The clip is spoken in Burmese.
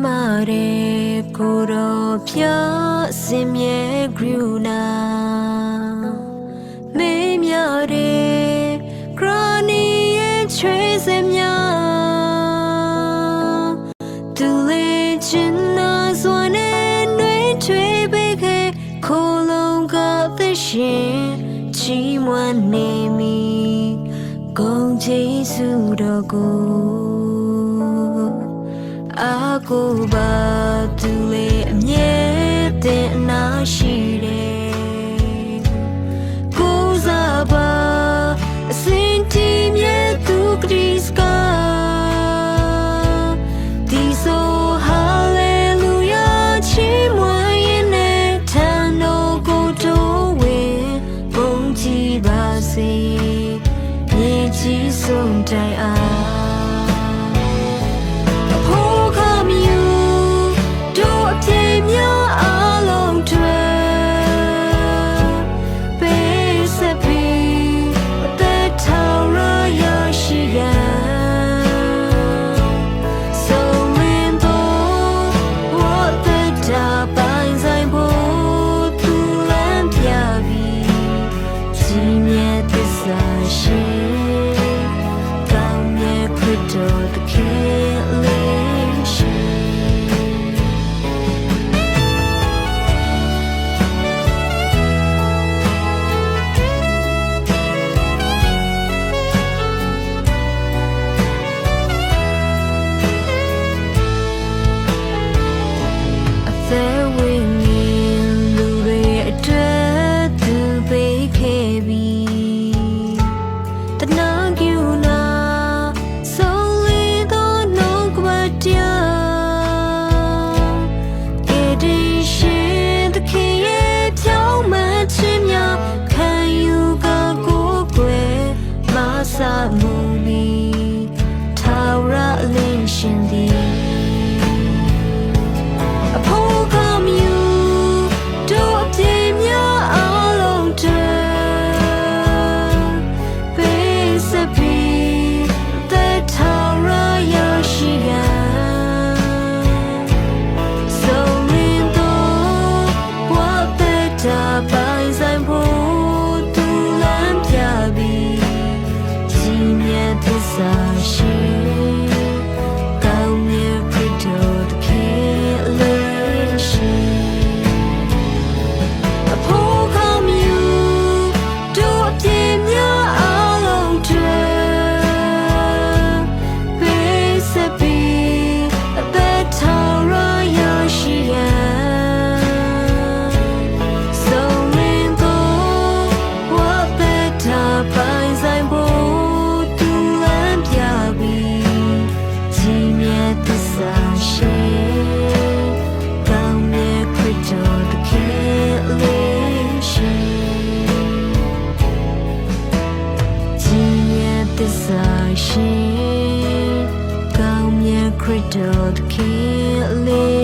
mare kuro pya simye gruna me myare krani ye chwe semya tu le chin na zwane nwe chwe bege kolong ga the shin chi mwan ne mi gong jesu do go အာကိုပါသူလေးအမြဲတည်းအနာရှိတယ်ကိုစားပါအစင်တီမြဲသူခရစ်ကဒီဆိုဟာလေလုယာချီးမွမ်းရင်နဲ့ထန်တော်ကိုတို့ဝင်ပုံကြည့်ပါစေမြေကြီးဆုံးတိုင်အား you. cradled, killing.